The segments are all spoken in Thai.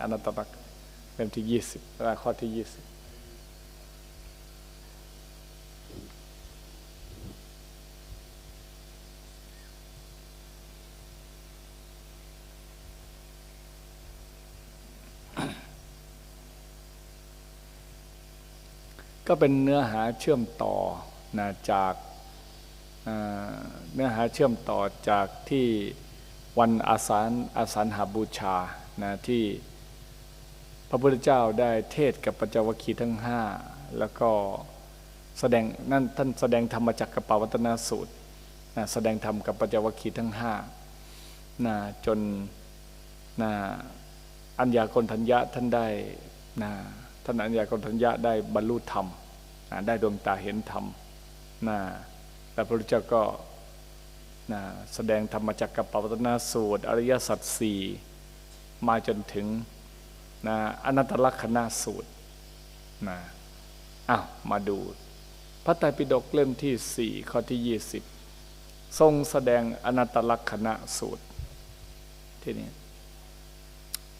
อนัตตลักเล่มที่ยี่สิบข้อที่ยี่สิบก็เป็นเนื้อหาเชื่อมต่อนะจากเนื้อหาเชื่อมต่อจากที่วันอาสาอาสาหาบูชานะที่ พระพุทธเจ้าได้เทศกับปัญจวัคคีย์ทั้งห้าแล้วก็แสดงนั่นท่านแสดงธรรมจักรปวัตนาสูตรนะแสดงธรรมกับปัญจวัคคีย์ทั้งห้านะจนนะอัญญากรทัญญะท่านได้นะท่านอัญญากรทัญญะได้บรรลุธรรมนะได้ดวงตาเห็นธรรมนะแล้วพระพุทธเจ้าก็นะแสดงธรรมจักรปวัตนาสูตร อริยสัจสี่มาจนถึง นะอนัตตลักษณะสูตรนะอ้าวมาดู พระไตรปิฎกเล่มที่สี่ข้อที่ยี่สิบทรงแสดงอนัตตลักษณะสูตร ที่นี่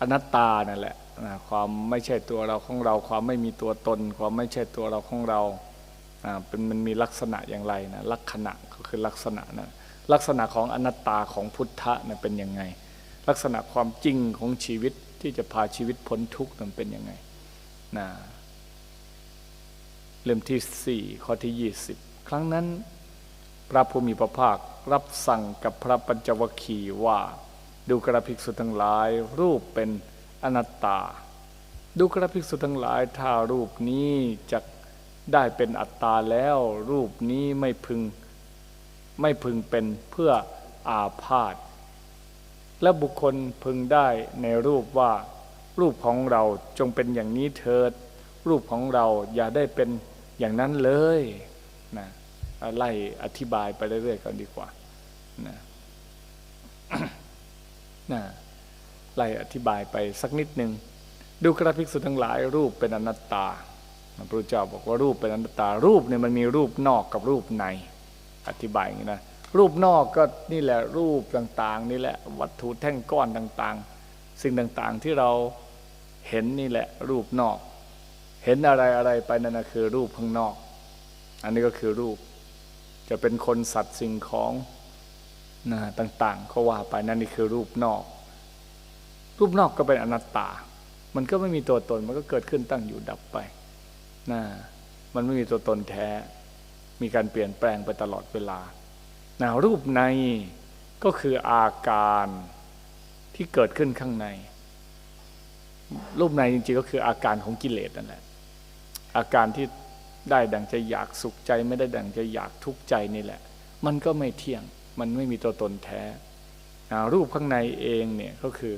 อนัตตานั่นแหละนะความไม่ใช่ตัวเราของเรา ความไม่มีตัวตน ความไม่ใช่ตัวเราของเราเป็นมันมีลักษณะอย่างไรนะลักษณะก็คือลักษณะนะลักษณะของอนัตตาของพุทธะนะเป็นยังไง ลักษณะความจริงของชีวิต ที่จะพาชีวิตพ้นทุกข์นั้นเป็นยังไงนะเล่มที่สี่ข้อที่ยี่สิบครั้งนั้น พระภูมิพระภาครับสั่งกับพระปัญจวคีว่า ดูกระภิกษุทั้งหลาย รูปเป็นอนัตตา ดูกระภิกษุทั้งหลายถ้ารูปนี้จะได้เป็นอัตตาแล้ว รูปนี้ไม่พึงไม่พึงเป็นเพื่ออาพาธ และบุคคลพึงได้ในรูปว่า รูปของเราจงเป็นอย่างนี้เถิด รูปของเราอย่าได้เป็นอย่างนั้นเลยนะไล่อธิบายไปเรื่อยๆกันดีกว่านะนะไล่อธิบายไปสักนิดหนึ่งดูกระภิกษุทั้งหลายรูปเป็นอนัตตาพระพุทธเจ้าบอกว่ารูปเป็นอนัตตารูปเนี่ยมันมีรูปนอกกับรูปใน อธิบายอย่างนี้นะ รูปนอกก็นี่แหละรูปต่างๆ นี่แหละ วัตถุแท่งก้อนต่างๆ สิ่งต่างๆที่เราเห็นนี่แหละ รูปนอก เห็นอะไรอะไรไปนั่นคือ รูปข้างนอก อันนี้ก็คือรูป จะเป็นคนสัตว์สิ่งของนะต่างๆก็ว่าไปนั่นนี่คือรูปนอก รูปนอกก็เป็นอนัตตา มันก็ไม่มีตัวตนมันก็เกิดขึ้นตั้งอยู่ดับไปนะมันไม่มีตัวตนแท้ มีการเปลี่ยนแปลงไปตลอดเวลา นะรูปในก็คืออาการที่เกิดขึ้นข้างใน รูปในจริงๆก็คืออาการของกิเลสนั่นแหละอาการที่ได้ดังใจอยากสุขใจ ไม่ได้ดังใจอยากทุกข์ใจนี่แหละ มันก็ไม่เที่ยงมันไม่มีตัวตนแท้นะรูปข้างในเองเนี่ยก็คือ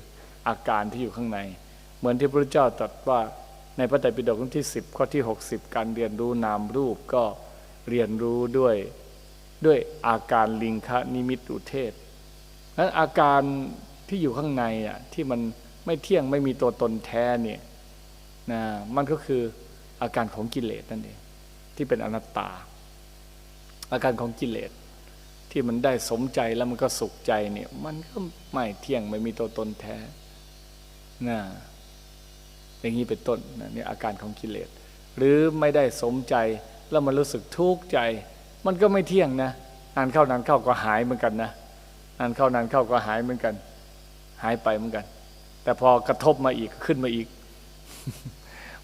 อาการที่อยู่ข้างใน เหมือนที่พระเจ้าตรัสว่าในพระไตรปิฎกที่สิบข้อที่หกสิบการเรียนรู้นามรูปก็เรียนรู้ด้วย ด้วยอาการลิงคะนิมิตอุเทศนั้นอาการที่อยู่ข้างในอะที่มันไม่เที่ยงไม่มีตัวตนแท้เนี่ยนะมันก็คืออาการของกิเลสนั่นเองที่เป็นอนัตตา อาการของกิเลสที่มันได้สมใจแล้วมันก็สุขใจเนี่ย มันก็ไม่เที่ยงไม่มีตัวตนแท้นะอย่างนี้เป็นต้นนี่อาการของกิเลส หรือไม่ได้สมใจแล้วมันรู้สึกทุกข์ใจ มันก็ไม่เที่ยงนะนานเข้านานเข้าก็หายเหมือนกันนะนานเข้านานเข้าก็หายเหมือนกัน หายไปเหมือนกัน แต่พอกระทบมาอีกขึ้นมาอีก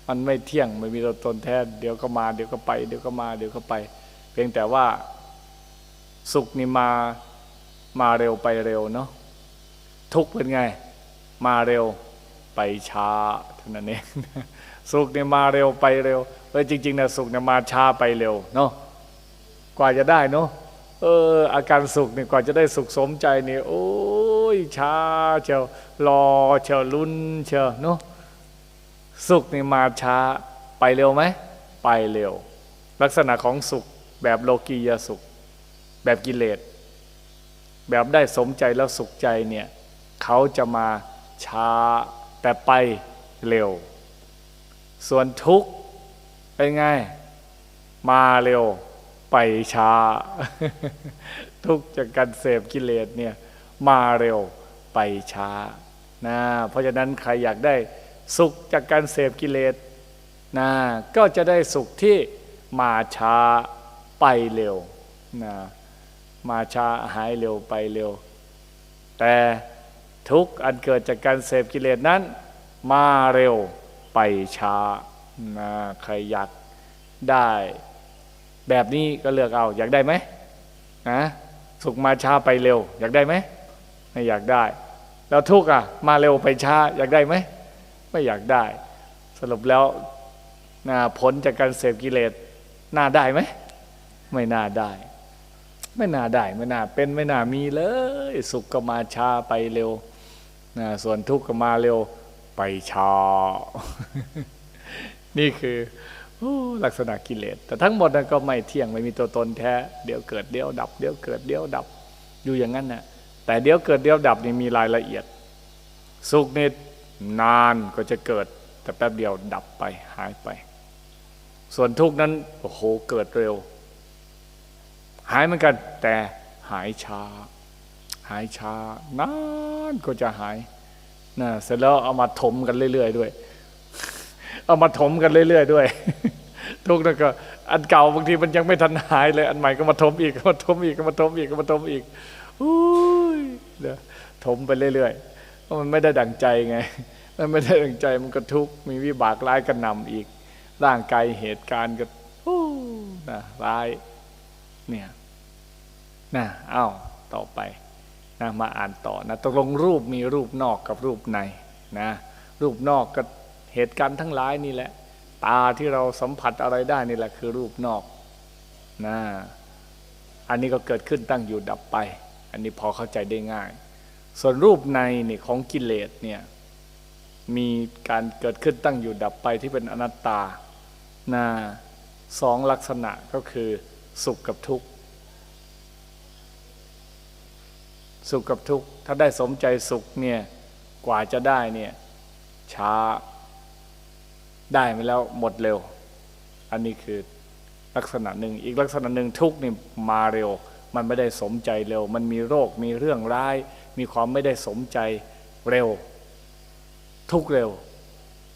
มันไม่เที่ยงไม่มีตัวตนแท้เดี๋ยวก็มาเดี๋ยวก็ไป เดี๋ยวก็มาเดี๋ยวก็ไป เพียงแต่ว่าสุขนี่มามาเร็วไปเร็วเนาะทุกเป็นไง มาเร็วไปช้าเท่านั้นเองสุขเนี่ยมาเร็วไปเร็วเออจริงๆนะสุขเนี่ยมาช้าไปเร็วเนาะ กว่าจะได้เนาะเออ อาการสุขเนี่ยกว่าจะได้สุขสมใจเนี่ยโอ้ยช้าเชียวรอเชียวลุ้นเชียวเนาะสุขนี่มาช้าไปเร็วไหมไปเร็ว ลักษณะของสุขแบบโลกียสุข แบบกิเลส แบบได้สมใจแล้วสุขใจเนี่ยเขาจะมาช้าแต่ไปเร็ว ส่วนทุกข์เป็นไง มาเร็ว ไปช้า ทุกจากการเสพกิเลสเนี่ยมาเร็วไปช้านะเพราะฉะนั้นใครอยากได้สุขจากการเสพกิเลสนะก็จะได้สุขที่มาช้าไปเร็วนะมาช้าหายเร็วไปเร็ว แต่ทุกอันเกิดจากการเสพกิเลสนั้น มาเร็วไปช้านะใครอยากได้ แบบนี้ก็เลือกเอา อยากได้ไหมนะสุขมาช้าไปเร็ว อยากได้ไหมไม่อยากได้ แล้วทุกข์อะ มาเร็วไปช้า อยากได้ไหมไม่อยากได้ สรุปแล้วนะผลจากการเสพกิเลสน่าได้ไหมไม่น่าได้ ไม่น่าได้ไม่น่าเป็นไม่น่ามีเลย สุขก็มาช้าไปเร็วนะส่วนทุกข์ก็มาเร็วไปช้านี่คือ ลักษณะกิเลส แต่ทั้งหมดนั้นก็ไม่เที่ยงไม่มีตัวตนแท้ เดี๋ยวเกิดเดี๋ยวดับ เดี๋ยวเกิดเดี๋ยวดับ อยู่อย่างนั้นนะแต่เดี๋ยวเกิดเดี๋ยวดับนี่มีรายละเอียด สุขนี่นานก็จะเกิด แต่แป๊บเดียวดับไปหายไป ส่วนทุกข์นั้นโอ้โหเกิดเร็ว หายเหมือนกัน แต่หายช้า หายช้านานก็จะหายนะเสร็จแล้วเอามาถมกันเรื่อย ๆ ด้วย เอามาถมกันเรื่อยๆด้วย ทุกนั่นก็ อันเก่าบางทีมันยังไม่ทันหายเลย อันใหม่ก็มาถมอีกก็มาถมอีกก็มาถมอีกก็มาถมอีกอุ้ยเดี๋ยวถมไปเรื่อยๆเพราะมันไม่ได้ดั่งใจไงมันไม่ได้ดั่งใจมันก็ทุกข์มีวิบากร้ายกระนำอีก ร่างกายเหตุการณ์ก็นะร้ายเนี่ยนะเอ้าต่อไปนะมาอ่านต่อนะตกลงรูปมีรูปนอกกับรูปในนะรูปนอกก็ เหตุการณ์ทั้งหลายนี่แหละ ตาที่เราสัมผัสอะไรได้นี่แหละคือรูปนอกนะอันนี้ก็เกิดขึ้นตั้งอยู่ดับไป อันนี้พอเข้าใจได้ง่าย ส่วนรูปในนี่ของกิเลสเนี่ยมีการเกิดขึ้นตั้งอยู่ดับไปที่เป็นอนัตตานะสองลักษณะก็คือสุขกับทุกข์ สุขกับทุกข์ ถ้าได้สมใจสุขเนี่ยกว่าจะได้เนี่ยช้า ได้มาแล้วหมดเร็ว อันนี้คือลักษณะหนึ่ง อีกลักษณะหนึ่งทุกนี่มาเร็ว มันไม่ได้สมใจเร็ว มันมีโรค มีเรื่องร้าย มีความไม่ได้สมใจเร็ว ทุกเร็ว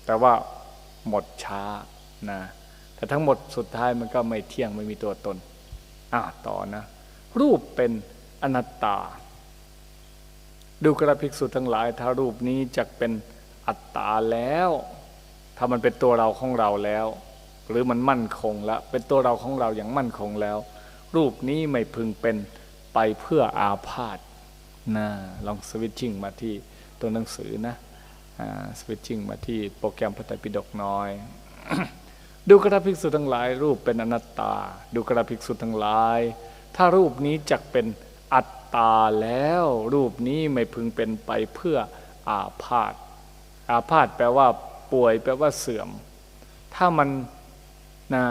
แต่ว่าหมดช้านะ แต่ทั้งหมดสุดท้ายมันก็ไม่เที่ยงไม่มีตัวตน อ่าต่อนะ รูปเป็นอนัตตา ดูกระภิกษุทั้งหลาย ถ้ารูปนี้จะเป็นอัตตาแล้ว ถ้ามันเป็นตัวเราของเราแล้ว หรือมันมั่นคงแล้วเป็นตัวเราของเราอย่างมั่นคงแล้ว รูปนี้ไม่พึงเป็นไปเพื่ออาพาธนะลองสวิตชิ่งมาที่ตัวหนังสือนะสวิตชิ่งมาที่โปรแกรมพระไตรปิฎกน้อย ดูกระภิกษุทั้งหลาย รูปเป็นอนัตตา ดูกระภิกษุทั้งหลาย ถ้ารูปนี้จักเป็นอัตตาแล้ว รูปนี้ไม่พึงเป็นไปเพื่ออาพาธอาพาธแปลว่า ป่วยแปลว่าเสื่อม ถ้ามันนะ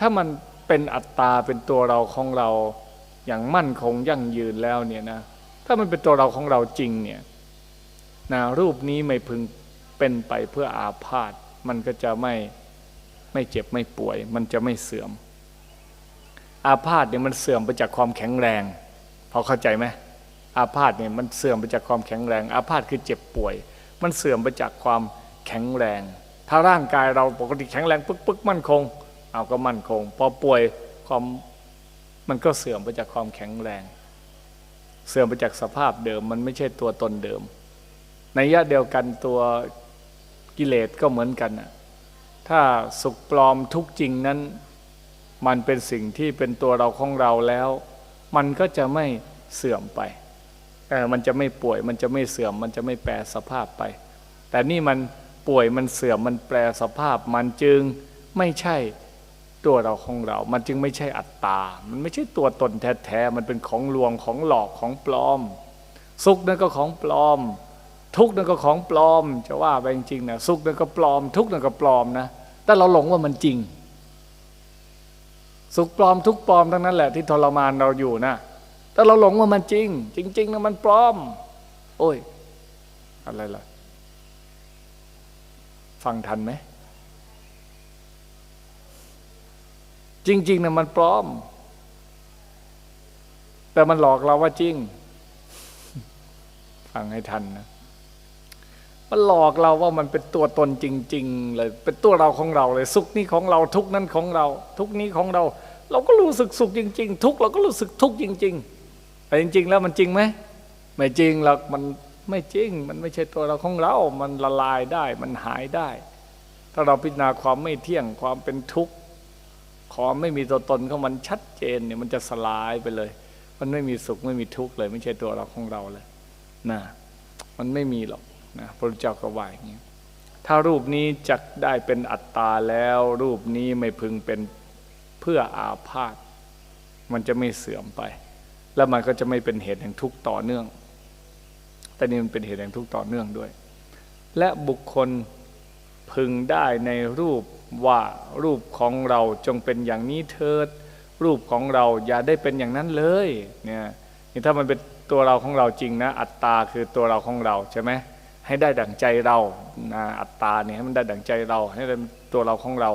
ถ้ามันเป็นอัตตาเป็นตัวเราของเราอย่างมั่นคงยั่งยืนแล้วเนี่ยนะถ้ามันเป็นตัวเราของเราจริงเนี่ยนะรูปนี้ไม่พึงเป็นไปเพื่ออาพาธมันก็จะไม่ไม่เจ็บไม่ป่วย มันจะไม่เสื่อม อาพาธเนี่ยมันเสื่อมไปจากความแข็งแรงพอเข้าใจไหมอาพาธเนี่ยมันเสื่อมไปจากความแข็งแรง อาพาธคือเจ็บป่วย มันเสื่อมไปจากความ แข็งแรง ถ้าร่างกายเราปกติแข็งแรงปึ๊กปึ๊กมั่นคง เอาก็มั่นคง พอป่วยความมันก็เสื่อมไปจากความแข็งแรง เสื่อมไปจากสภาพเดิม มันไม่ใช่ตัวตนเดิม ในยะเดียวกันตัวกิเลสก็เหมือนกันนะถ้าสุขปลอมทุกจริงนั้น มันเป็นสิ่งที่เป็นตัวเราของเราแล้ว มันก็จะไม่เสื่อมไปมันจะไม่ป่วย มันจะไม่เสื่อม มันจะไม่แปรสภาพไป แต่นี่มัน ป่วยมันเสื่อมมันแปลสภาพมันจึงไม่ใช่ตัวเราของเรา มันจึงไม่ใช่อัตตา มันไม่ใช่ตัวตนแท้ๆ มันเป็นของลวงของหลอกของปลอม สุขนั่นก็ของปลอม ทุกข์นั่นก็ของปลอม จะว่าไปจริงๆนะสุขนั่นก็ปลอม ทุกข์นั่นก็ปลอมนะ แต่เราหลงว่ามันจริง สุขปลอมทุกปลอมทั้งนั้นแหละที่ทรมานเราอยู่นะแต่เราหลงว่ามันจริง จริงๆนะมันปลอม โอ้ย อะไรล่ะ ฟังทันไหม จริงๆนะมันปลอม แต่มันหลอกเราว่าจริง ฟังให้ทันนะ มันหลอกเราว่ามันเป็นตัวตนจริง ๆ เลย เป็นตัวเราของเราเลย สุขนี้ของเราทุกนั้นของเรา ทุกนี้ของเรา เราก็รู้สึกสุขจริง ๆ ทุกเราก็รู้สึกทุกจริง ๆ แต่จริง ๆ แล้วมันจริงไหมไม่จริงหรอกมัน ไม่จริง มันไม่ใช่ตัวเราของเรา มันละลายได้ มันหายได้ ถ้าเราพิจารณาความไม่เที่ยง ความเป็นทุกข์ ความไม่มีตัวตนของมันชัดเจนเนี่ยมันจะสลายไปเลย มันไม่มีสุขไม่มีทุกข์เลย ไม่ใช่ตัวเราของเราเลยนะมันไม่มีหรอกนะพระเจ้าก็ว่าอย่างนี้ถ้ารูปนี้จักได้เป็นอัตตาแล้ว รูปนี้ไม่พึงเป็นเพื่ออาพาธมันจะไม่เสื่อมไป แล้วมันก็จะไม่เป็นเหตุแห่งทุกข์ต่อเนื่อง แต่นี่มันเป็นเหตุแห่งทุกข์ต่อเนื่องด้วย และบุคคลพึงได้ในรูปว่ารูปของเราจงเป็นอย่างนี้เถิด รูปของเราอย่าได้เป็นอย่างนั้นเลยเนี่ยนี่ถ้ามันเป็นตัวเราของเราจริงนะ อัตตาคือตัวเราของเราใช่ไหมให้ได้ดั่งใจเราอัตตาเนี่ยให้มันได้ดั่งใจเรา ให้เป็นตัวเราของเรา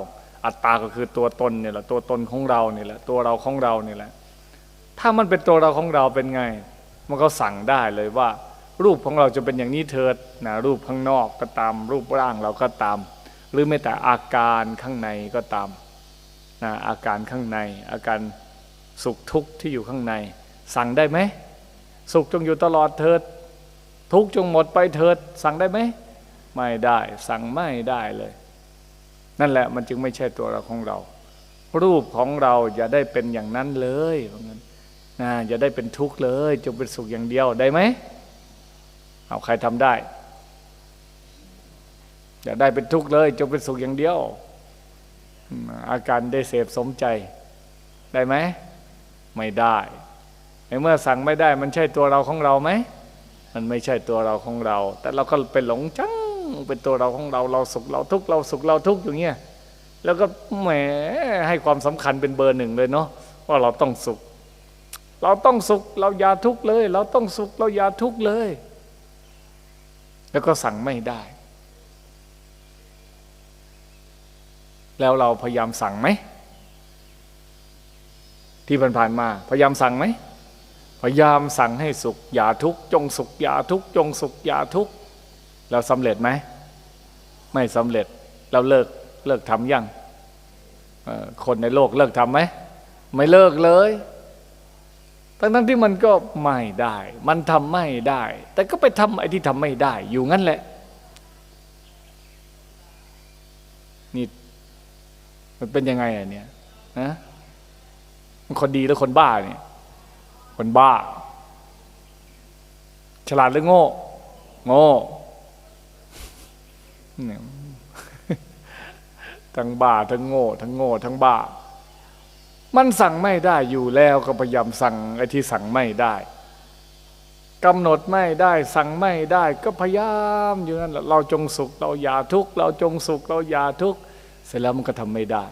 อัตตาก็คือตัวตนเนี่ยแหละตัวตนของเราเนี่ยแหละตัวเราของเราเนี่ยแหละถ้ามันเป็นตัวเราของเราเป็นไง มันก็สั่งได้เลยว่า รูปของเราจะเป็นอย่างนี้เถิดนะรูปข้างนอกก็ตาม รูปร่างเราก็ตาม หรือแม้แต่อาการข้างในก็ตามนะอาการข้างใน อาการสุขทุกข์ที่อยู่ข้างใน สั่งได้ไหมสุขจงอยู่ตลอดเถิด ทุกขจงหมดไปเถิด สั่งได้ไหมไม่ได้ สั่งไม่ได้เลย นั่นแหละมันจึงไม่ใช่ตัวเราของเรา รูปของเราอย่าได้เป็นอย่างนั้นเลยเพราะงั้นนะอย่าได้เป็นทุกข์เลย จงเป็นสุขอย่างเดียวได้ไหม เอาใครทำได้ อย่าได้เป็นทุกข์เลย จงเป็นสุขอย่างเดียว อาการได้เสพสมใจ ได้ไหม ไม่ได้ในเมื่อสั่งไม่ได้ มันใช่ตัวเราของเราไหม มันไม่ใช่ตัวเราของเรา แต่เราก็ไปหลงจังเป็นตัวเราของเรา เราสุขเราทุกข์เราสุขเราทุกข์อย่างเงี้ย แล้วก็แหมให้ความสำคัญเป็นเบอร์หนึ่งเลยเนาะว่าเราต้องสุข เราต้องสุข เราอย่าทุกข์เลย เราต้องสุข เราอย่าทุกข์เลย แล้วก็สั่งไม่ได้ แล้วเราพยายามสั่งไหม ที่ผ่านๆมา พยายามสั่งไหม พยายามสั่งให้สุข อย่าทุกข์จงสุข อย่าทุกข์จงสุข อย่าทุกข์เราสำเร็จไหม ไม่สำเร็จเราเลิกเลิกทำยังคนในโลกเลิกทำไหม ไม่เลิกเลย ทั้งนั้นที่มันก็ไม่ได้ มันทำไม่ได้ แต่ก็ไปทำไอ้ที่ทำไม่ได้ อยู่งั้นแหละ นี่มันเป็นยังไงอะเนี่ยนะมันคนดีหรือคนบ้าเนี่ย คนบ้า ฉลาดหรือโง่ โง่เนี่ยทั้งบ้าทั้งโง่ ทั้งโง่ ทั้งบ้า มันสั่งไม่ได้อยู่แล้วก็พยายามสั่งไอ้ที่สั่งไม่ได้กำหนดไม่ได้สั่งไม่ได้ก็พยายามอยู่นั่นแหละเราจงสุข เราอย่าทุกข์เราจงสุข เราอย่าทุกข์เสร็จแล้วมันก็ทำไม่ได้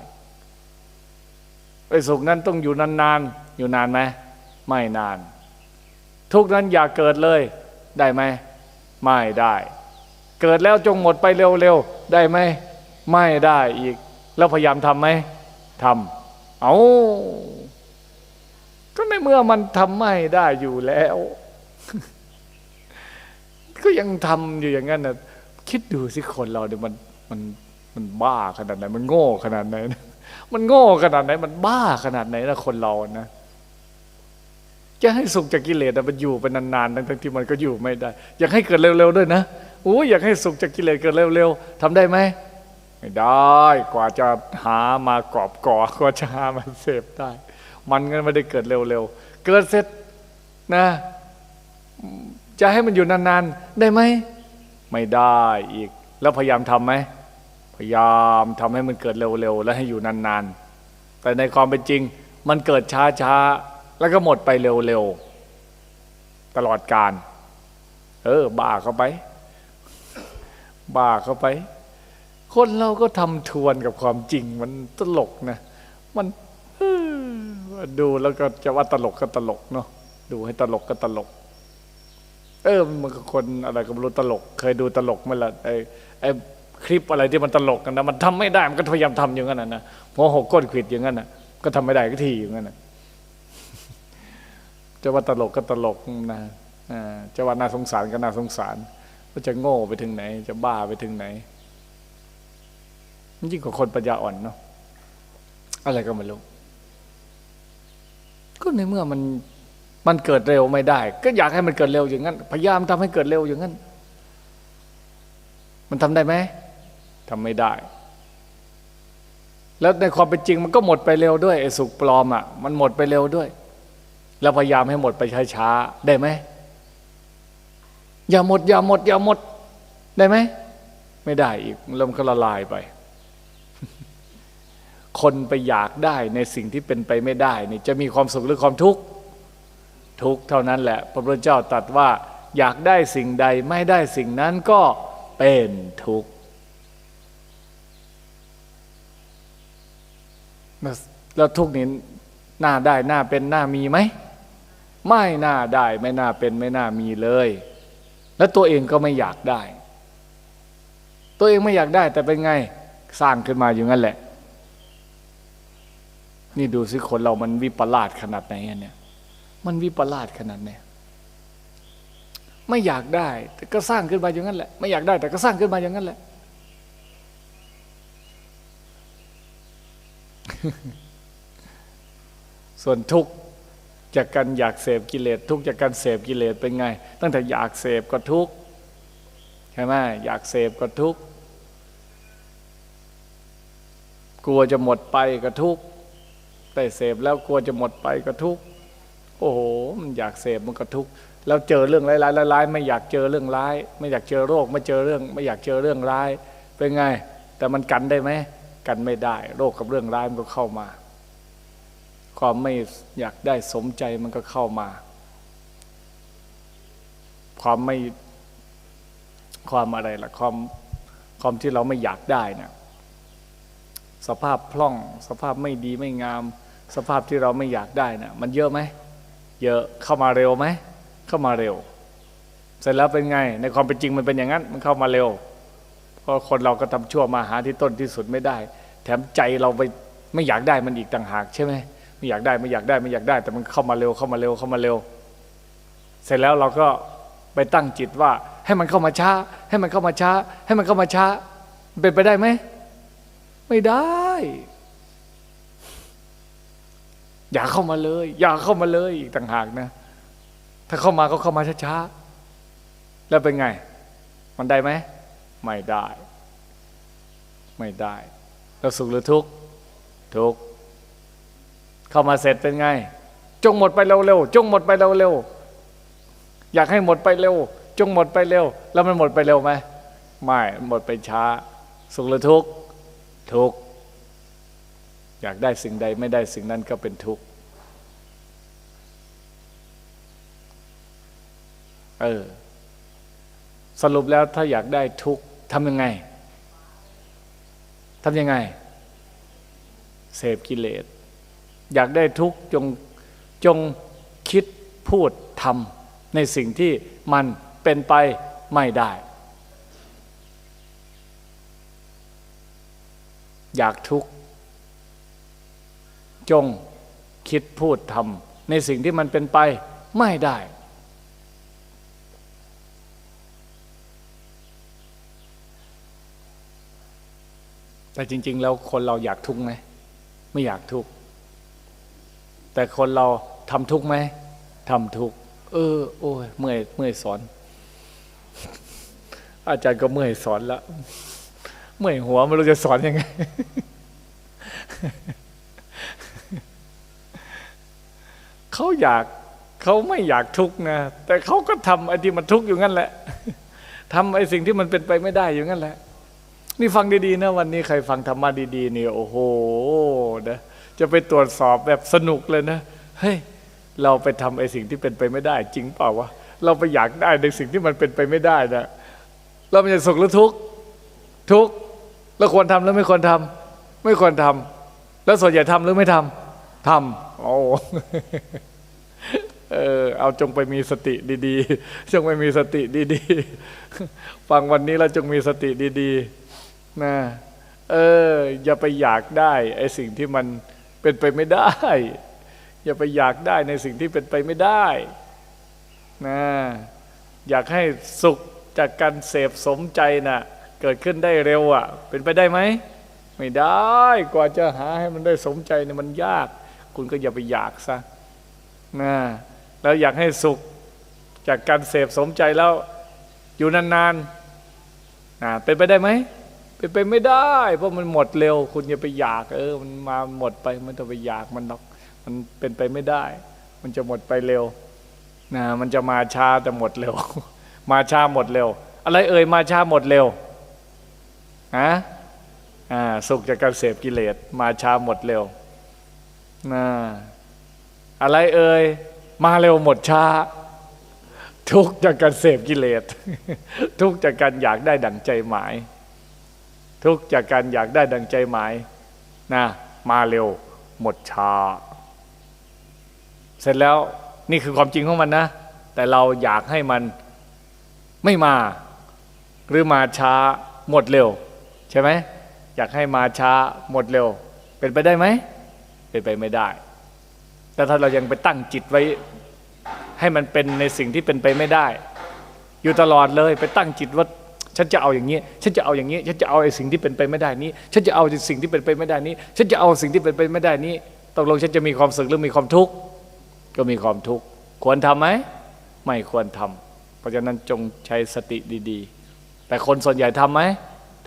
ไอ้สุขนั้นต้องอยู่นานๆอยู่นานไหมไม่นาน ทุกนั้นอย่าเกิดเลยได้ไหมไม่ได้ เกิดแล้วจงหมดไปเร็วๆได้ไหมไม่ได้อีก แล้วพยายามทำไหมทำ เอาก็ในเมื่อมันทำไม่ได้อยู่แล้ว ก็ยังทำอยู่อย่างนั้นนะคิดดูสิคนเราเนี่ยมันมันมันบ้าขนาดไหน มันโง่ขนาดไหนมันโง่ขนาดไหน มันบ้าขนาดไหนนะคนเรานะจะให้สุขจากกิเลสมันอยู่เป็นนานๆทั้งที่มันก็อยู่ไม่ได้ อยากให้เกิดเร็วๆด้วยนะโอ้อยากให้สุขจากกิเลสเกิดเร็วๆทำได้ไหม ไม่ได้กว่าจะหามากรอบก่อกว่าจะหามาเสพได้ มันก็ไม่ได้เกิดเร็วๆ เกิดเสร็จนะ จะให้มันอยู่นานๆ ได้ไหม ไม่ได้อีก แล้วพยายามทำไหม พยายามทำให้มันเกิดเร็วๆ แล้วให้อยู่นานๆ แต่ในความเป็นจริง มันเกิดช้าๆ แล้วก็หมดไปเร็วๆ ตลอดการ เออ บ้าเข้าไป บ้าเข้าไป คนเราก็ทำทวนกับความจริงมันตลกนะ มันดูแล้วก็จะว่าตลกก็ตลกเนาะดูให้ตลกก็ตลก เออมันก็คนอะไรก็ไม่รู้ตลก เคยดูตลกไหมล่ะไอ้ไอ้คลิปอะไรที่มันตลกกันนะมันทำไม่ได้มันก็พยายามทำอย่างนั้นนะหัวหกก้นขิดอย่างนั้นนะก็ทำไม่ได้ก็ทีอย่างนั้นนะจะว่าตลกก็ตลกนะจะว่าน่าสงสารก็น่าสงสารว่าจะโง่ไปถึงไหน จะบ้าไปถึงไหน ยิ่งกว่าคนปัญญาอ่อนเนาะอะไรก็ไม่รู้ก็ในเมื่อมันมันเกิดเร็วไม่ได้ ก็อยากให้มันเกิดเร็วอย่างนั้น พยายามทำให้เกิดเร็วอย่างนั้น มันทำได้ไหมทำไม่ได้ แล้วในความเป็นจริงมันก็หมดไปเร็วด้วยไอ้สุขปลอมอะมันหมดไปเร็วด้วย แล้วพยายามให้หมดไปช้าๆได้ไหมอย่าหมด อย่าหมด อย่าหมดได้ไหมไม่ได้อีกลมก็ละลายไป คนไปอยากได้ในสิ่งที่เป็นไปไม่ได้นี่จะมีความสุขหรือความทุกข์ทุกเท่านั้นแหละ พระพุทธเจ้าตรัสว่าอยากได้สิ่งใดไม่ได้สิ่งนั้นก็เป็นทุกข์แล้วทุกนี้หน้าได้หน้าเป็นหน้ามีไหมไม่น่าได้ไม่น่าเป็นไม่น่ามีเลย แล้วตัวเองก็ไม่อยากได้ ตัวเองไม่อยากได้แต่เป็นไงสร้างขึ้นมาอยู่งั้นแหละ นี่ดูสิคนเรามันวิปลาสขนาดไหนเนี่ย มันวิปลาสขนาดไหนไม่อยากได้ แต่ก็สร้างขึ้นมาอย่างนั้นแหละ ไม่อยากได้แต่ก็สร้างขึ้นมาอย่างนั้นแหละ ส่วนทุกข์จากการอยากเสพกิเลสทุกข์จากการเสพกิเลสเป็นไง ตั้งแต่อยากเสพก็ทุกข์ใช่ไหมอยากเสพก็ทุกข์กลัวจะหมดไปก็ทุกข์ ได้เสพแล้วกลัวจะหมดไปก็ทุกข์โอ้โหมันอยากเสพมันก็ทุกข์แล้วเจอเรื่องร้ายๆร้ายๆไม่อยากเจอเรื่องร้าย ไม่อยากเจอโรคไม่เจอเรื่อง ไม่อยากเจอเรื่องร้ายเป็นไง แต่มันกันได้ไหมกันไม่ได้ โรคกับเรื่องร้ายมันก็เข้ามา ความไม่อยากได้สมใจมันก็เข้ามา ความไม่ความอะไรล่ะความความที่เราไม่อยากได้เนะี่ยสภาพพร่อง สภาพไม่ดีไม่งาม สภาพที่เราไม่อยากได้นะ่ะมันเยอะไหมเยอะเข้ามาเร็วไหมเข้ามาเร็ว เสร็จแล้วเป็นไง ในความเป็นจริงมันเป็นอย่างนั้น มันเข้ามาเร็ว เพราะคนเราก็ทำชั่วมาหาที่ต้นที่สุดไม่ได้ แถมใจเราไปไม่อยากได้มันอีกต่างหากใช่ไหมไม่อยากได้ไม่อยากได้ไม่อยากได้ แต่มันเข้ามาเร็วเข้ามาเร็วเข้ามาเร็ว เสร็จแล้วเราก็ไปตั้งจิตว่า ให้มันเข้ามาช้า ให้มันเข้ามาช้า ให้มันเข้ามาช้าเป็นไปได้ไหมไม่ได้ อย่าเข้ามาเลย อย่าเข้ามาเลยอีกต่างหากนะ ถ้าเข้ามาก็เข้ามาช้าๆแล้วเป็นไง มันได้ไหมไม่ได้ ไม่ได้แล้วสุขหรือทุกข์ทุกข์เข้ามาเสร็จเป็นไง จงหมดไปเร็วๆจงหมดไปเร็วๆอยากให้หมดไปเร็ว จงหมดไปเร็ว แล้วมันหมดไปเร็วไหมไม่หมดไปช้า สุขหรือทุกข์ทุกข์ อยากได้สิ่งใดไม่ได้สิ่งนั้นก็เป็นทุกข์เออสรุปแล้วถ้าอยากได้ทุกข์ทำยังไงทำยังไง เสพกิเลส อยากได้ทุกข์จงจงคิดพูดทำในสิ่งที่มันเป็นไปไม่ได้ อยากทุกข์ จงคิดพูดทำในสิ่งที่มันเป็นไปไม่ได้ แต่จริง ๆ แล้วคนเราอยากทุกข์ไหมไม่อยากทุกข์แต่คนเราทำทุกข์ไหมทำทุกข์เออ โอ้ยเมื่อยเมื่อยสอน อาจารย์ก็เมื่อยสอนแล้วเมื่อยหัวไม่รู้จะสอนยังไง เขาอยากเขาไม่อยากทุกข์นะแต่เขาก็ทำไอ้ที่มันทุกข์อยู่งั้นแหละทำไอ้สิ่งที่มันเป็นไปไม่ได้อยู่งั้นแหละ นี่ฟังดีๆนะวันนี้ใครฟังธรรมะดีๆนี่โอ้โหนะจะไปตรวจสอบแบบสนุกเลยนะเฮ้ยเราไปทำไอ้สิ่งที่เป็นไปไม่ได้ จริงเปล่าวะเราไปอยากได้ในสิ่งที่มันเป็นไปไม่ได้นะเราไมันจะสุขหรือทุกข์ทุกข์แล้วควรทำหรือไม่ควรทำไม่ควรทำแล้วส่วนใหญ่ทำหรือไม่ทำทำโอ้ เออเอาจงไปมีสติดีๆ จงไปมีสติดีๆ ฟังวันนี้เราจงมีสติดีๆนะเออ อย่าไปอยากได้ไอ้สิ่งที่มันเป็นไปไม่ได้ อย่าไปอยากได้ในสิ่งที่เป็นไปไม่ได้นะอยากให้สุขจากการเสพสมใจน่ะ เกิดขึ้นได้เร็วอะ เป็นไปได้ไหมไม่ได้กว่าจะหาให้มันได้สมใจเนี่ยมันยาก คุณก็อย่าไปอยากซะนะ แล้วอยากให้สุขจากการเสพสมใจแล้วอยู่นานๆนะเป็นไปได้ไหมเป็นไปไม่ได้ เพราะมันหมดเร็ว คุณอย่าไปอยาก เออ มันมาหมดไปมันต้องไปอยากมันหรอกมันเป็นไปไม่ได้ มันจะหมดไปเร็วนะมันจะมาช้าแต่หมดเร็ว มาช้าหมดเร็ว อะไรเอ่ยมาช้าหมดเร็วฮะอ่าสุขจากการเสพกิเลสมาช้าหมดเร็วนะอะไรเอ่ย มาเร็วหมดช้า ทุกจากการเสพกิเลส ทุกจากการอยากได้ดังใจหมาย ทุกจากการอยากได้ดังใจหมายนะมาเร็วหมดช้า เสร็จแล้วนี่คือความจริงของมันนะ แต่เราอยากให้มันไม่มา หรือมาช้าหมดเร็ว ใช่ไหมอยากให้มาช้าหมดเร็ว เป็นไปได้ไหมเป็นไปไม่ได้แต่ถ้าเรายังไปตั้งจิตไว้ ให้มันเป็นในสิ่งที่เป็นไปไม่ได้ อยู่ตลอดเลยไปตั้งจิตว่าฉันจะเอาอย่างนี้ ฉันจะเอาอย่างนี้ ฉันจะเอาไอ้สิ่งที่เป็นไปไม่ได้นี้ ฉันจะเอาสิ่งที่เป็นไปไม่ได้นี้ ฉันจะเอาสิ่งที่เป็นไปไม่ได้นี้ตกลงฉันจะมีความสุขหรือมีความทุกข์ ก็มีความทุกข์ ควรทำไหม ไม่ควรทำเพราะฉะนั้นจงใช้สติดีๆ แต่คนส่วนใหญ่ทำไหม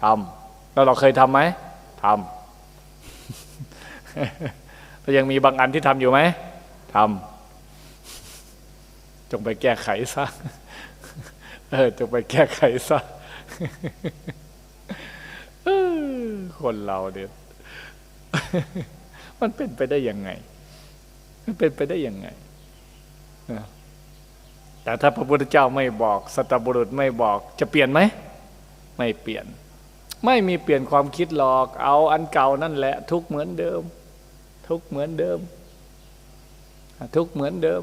ทำแล้วเราเคยทำไหมทำแต่ยังมีบางอันที่ทำอยู่ไหมทำ จงไปแก้ไขซะเออจงไปแก้ไขซะคนเราเนี่ยมันเป็นไปได้ยังไง มันเป็นไปได้ยังไงแต่ถ้าพระพุทธเจ้าไม่บอกสัตบุรุษไม่บอก จะเปลี่ยนไหม ไม่เปลี่ยน ไม่มีเปลี่ยนความคิดหรอก เอาอันเก่านั่นแหละ ทุกเหมือนเดิม ทุกเหมือนเดิม ทุกเหมือนเดิม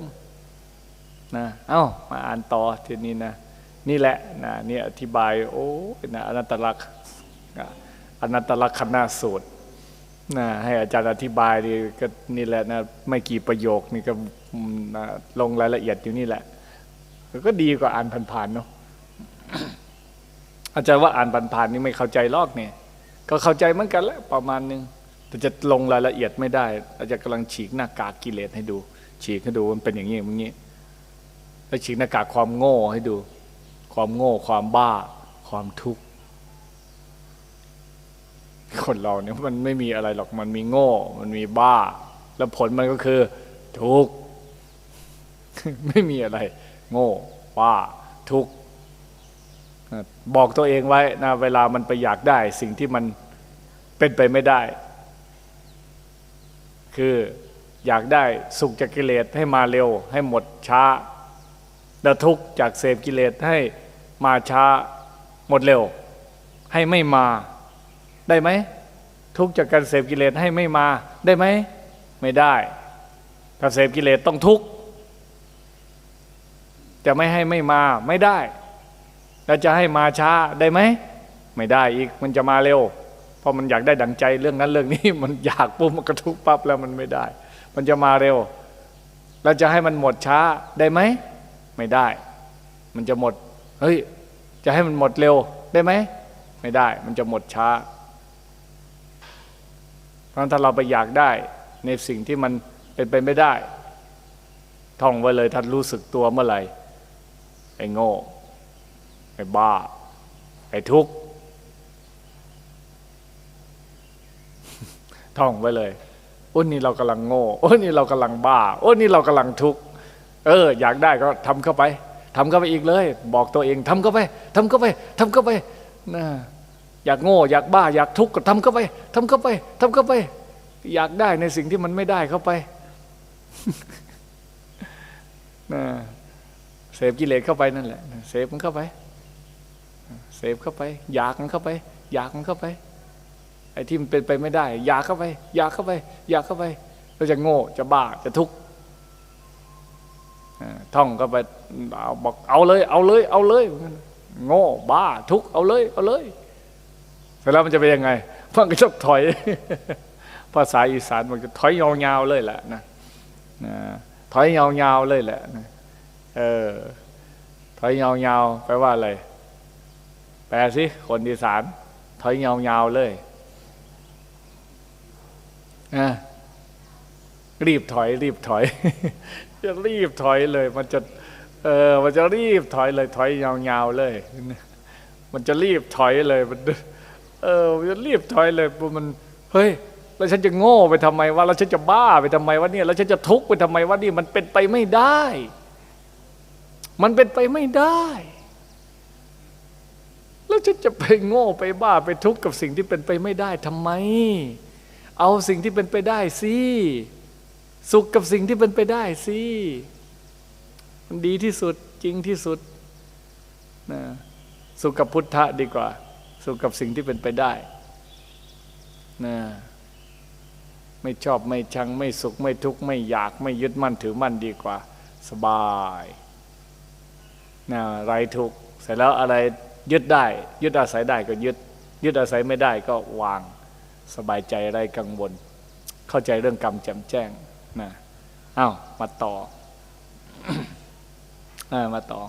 นะเอ้ามาอ่านต่อทีนี้นะนี่แหละนะนี่อธิบายโอ้นะอนัตตลักษณ์อนัตตลักษณะสูตรนะให้อาจารย์อธิบายดีก็นี่แหละนะไม่กี่ประโยคนี่ก็นะลงรายละเอียดอยู่นี่แหละ ก็ดีกว่าอ่านผ่านๆเนาะอาจารย์ว่าอ่านผ่านๆนี่ไม่เข้าใจลอกเนี่ยก็เข้าใจเหมือนกันแล้วประมาณนึงแต่จะลงรายละเอียดไม่ได้ อาจารย์กำลังฉีกหน้ากากกิเลสให้ดู ฉีกให้ดูมันเป็นอย่างนี้อย่างนี้ แล้วฉีกหน้ากากความโง่ให้ดู ความโง่ความบ้า ความทุกข์คนเราเนี่ยมันไม่มีอะไรหรอกมันมีโง่ มันมีบ้า แล้วผลมันก็คือ ทุกข์ไม่มีอะไร โง่บ้าทุกข์บอกตัวเองไว้นะเวลามันไปอยากได้ สิ่งที่มันเป็นไปไม่ได้ คืออยากได้สุขจากกิเลสให้มาเร็ว ให้หมดช้า ล้วทุกจากเสพกิเลสให้มาช้าหมดเร็ว ให้ไม่มาได้ไหม ทุกจากการเสพกิเลสให้ไม่มาได้ไหม ไม่ได้ถ้าเสพกิเลสต้องทุกจะไม่ให้ไม่มาไม่ได้ แล้วจะให้มาช้าได้ไหม ไม่ได้อีกมันจะมาเร็ว เพราะมันอยากได้ดังใจเรื่องนั้นเรื่องนี้ มันอยากปุ๊บมันกระทุกปั๊บแล้วมันไม่ได้ มันจะมาเร็วเราจะให้มันหมดช้าได้ไหม ไม่ได้ มันจะหมด เฮ้ย จะให้มันหมดเร็วได้ไหม ไม่ได้ มันจะหมดช้า เพราะถ้าเราไปอยากได้ในสิ่งที่มันเป็นไปไม่ได้ ท่องไว้เลยท่านรู้สึกตัวเมื่อไหร่ ไอ้โง่ ไอ้บ้า ไอ้ทุกข์ท่องไว้เลยโอ้นี่เรากำลังโง่โอ้นี่เรากำลังบ้าโอ้นี่เรากำลังทุกข์ เออ อยากได้ก็ทำเข้าไปทำเข้าไปอีกเลย บอกตัวเองทำเข้าไปทำเข้าไปทำเข้าไปนะอยากโง่ อยากบ้า อยากทุกข์ก็ทำเข้าไปทำเข้าไปทำเข้าไป อยากได้ในสิ่งที่มันไม่ได้เข้าไปนะเสพกิเลสเข้าไปนั่นแหละเสพมันเข้าไปเสพเข้าไป อยากมันเข้าไป อยากมันเข้าไปไอ้ที่มันเป็นไปไม่ได้ อยากเข้าไป อยากเข้าไป อยากเข้าไปเราจะโง่จะบ้าจะทุกข์ ท่องก็ไปเอาบอกเอาเลย เอาเลย เอาเลยโง่บ้าทุกข์เอาเลยเอาเลยเสร็จแล้วมันจะเป็นยังไงมันก็จะถอย ภาษาอีสานมันจะถอยยาวๆเลยแหละนะถอยยาวๆเลยแหละนะเออถอยยาวๆแปลว่าอะไรแปลสิคนอีสานถอยยาวๆเลยอะรีบถอย รีบถอย จะรีบถอยเลย มันจะเออมันจะรีบถอยเลยถอยยาวๆเลย มันจะรีบถอยเลยมันเออมันจะรีบถอยเลยปุ๊มันเฮ้ยแล้วฉันจะโง่ไปทำไมวะแล้วฉันจะบ้าไปทำไมวะเนี่ยแล้วฉันจะทุกข์ไปทำไมวะนี่มันเป็นไปไม่ได้ มันเป็นไปไม่ได้ แล้วฉันจะไปโง่ไปบ้าไปทุกข์กับสิ่งที่เป็นไปไม่ได้ทำไม เอาสิ่งที่เป็นไปได้สิ สุขกับสิ่งที่เป็นไปได้สิมันดีที่สุดจริงที่สุดนะสุขกับพุทธะดีกว่า สุขกับสิ่งที่เป็นไปได้นะไม่ชอบไม่ชังไม่สุขไม่ทุกข์ไม่อยากไม่ยึดมั่นถือมั่นดีกว่า สบายนะไรทุกข์เสร็จแล้วอะไรยึดได้ ยึดอาศัยได้ก็ยึด ยึดอาศัยไม่ได้ก็วาง สบายใจไรกังวล เข้าใจเรื่องกรรมแจ่มแจ้ง นะอ้าวมาต่ออามาต่อ